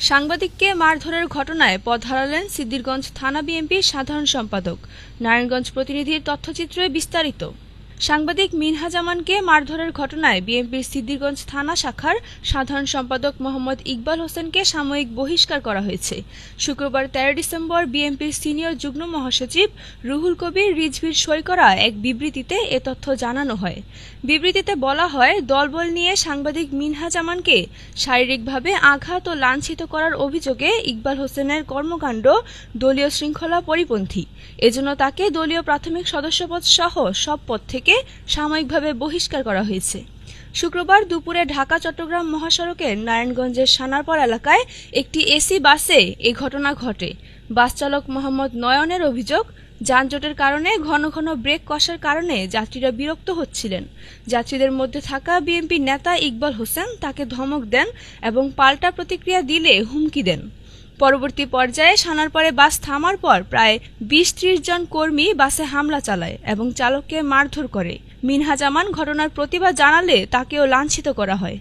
সাংবাদিককে মারধরের ঘটনায় পথ হারালেন সিদ্দিরগঞ্জ থানা বিএনপির সাধারণ সম্পাদক। নারায়ণগঞ্জ প্রতিনিধির তথ্যচিত্রে বিস্তারিত। সাংবাদিক মিনহা জামানকে মারধরের ঘটনায় বিএনপির সিদ্দিরগঞ্জ থানা শাখার সাধারণ সম্পাদক মোহাম্মদ ইকবাল হোসেনকে সাময়িক বহিষ্কার করা হয়েছে। শুক্রবার তেরো ডিসেম্বর বিএনপির সিনিয়র যুগ্ম মহাসচিব রুহুল কবির রিজভির সই করা এক বিবৃতিতে এ তথ্য জানানো হয়। বিবৃতিতে বলা হয়, দলবল নিয়ে সাংবাদিক মিনহা জামানকে শারীরিকভাবে আঘাত ও লাঞ্ছিত করার অভিযোগে ইকবাল হোসেনের কর্মকাণ্ড দলীয় শৃঙ্খলা পরিপন্থী। এজন্য তাকে দলীয় প্রাথমিক সদস্যপদ সহ সব পদ থেকে সাময়িকভাবে বহিষ্কার করা হয়েছে। শুক্রবার দুপুরে ঢাকা, চট্টগ্রাম মহাসড়কের নারায়ণগঞ্জের সানারপর এলাকায় একটি এসি বাসে এ ঘটনা ঘটে। বাস চালক মোহাম্মদ নয়নের অভিযোগ, যানজটের কারণে ঘন ঘন ব্রেক কষার কারণে যাত্রীরা বিরক্ত হচ্ছিলেন। যাত্রীদের মধ্যে থাকা বিএনপি নেতা ইকবাল হোসেন তাকে ধমক দেন এবং পাল্টা প্রতিক্রিয়া দিলে হুমকি দেন। পরবর্তী পর্যায়ে সানার পরে বাস থামার পর প্রায় বিশ ত্রিশ জন কর্মী বাসে হামলা চালায় এবং চালককে মারধর করে। মিনহা জামান ঘটনার প্রতিবাদ জানালে তাকেও লাঞ্ছিত করা হয়।